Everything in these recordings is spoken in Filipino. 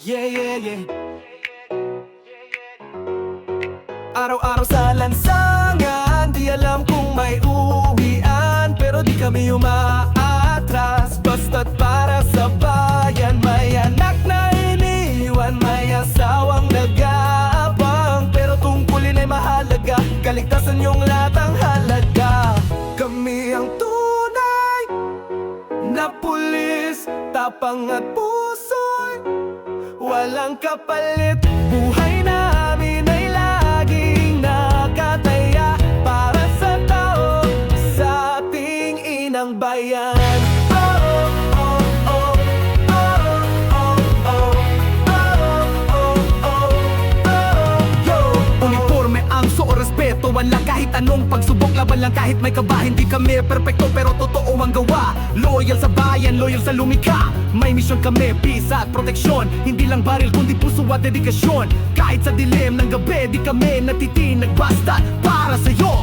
Yeah, yeah, yeah. Araw-araw sa lansangan Di alam kung may uwian Pero di kami umaatras. Basta't para sa bayan May anak na iniwan May asawang nag-aabang Pero tungkulin ay mahalaga. Kaligtasan yung lahat ang halaga. Kami ang tunay na pulis Tapang at puso'y walang kapalit Buhay namin ay laging nakataya Para sa tao, sa ating inang bayan. Walang kahit anong pagsubok Laban lang kahit may kaba Hindi kami perfecto pero totoo loyal sa lumikha. May misyon kami, peace at proteksyon. Hindi lang baril kundi puso at dedikasyon. Kahit sa dilim ng gabi Di kami natitinag Basta para sa'yo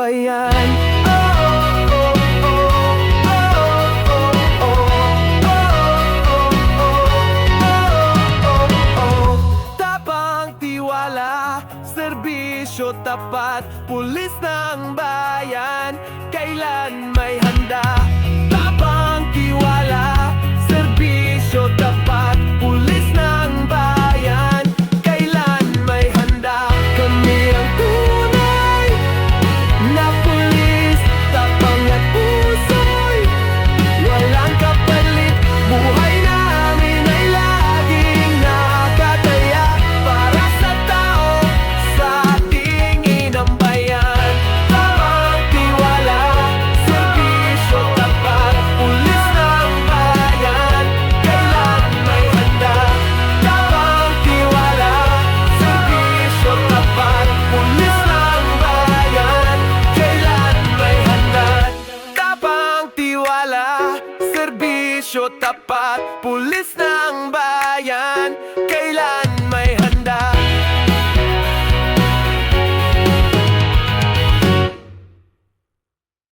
ba yan? Tapang tiwala, serbisyo tapat, pulis ng bayan, kailan may handa? serbisyo tapat Pulis ng bayan. Kailan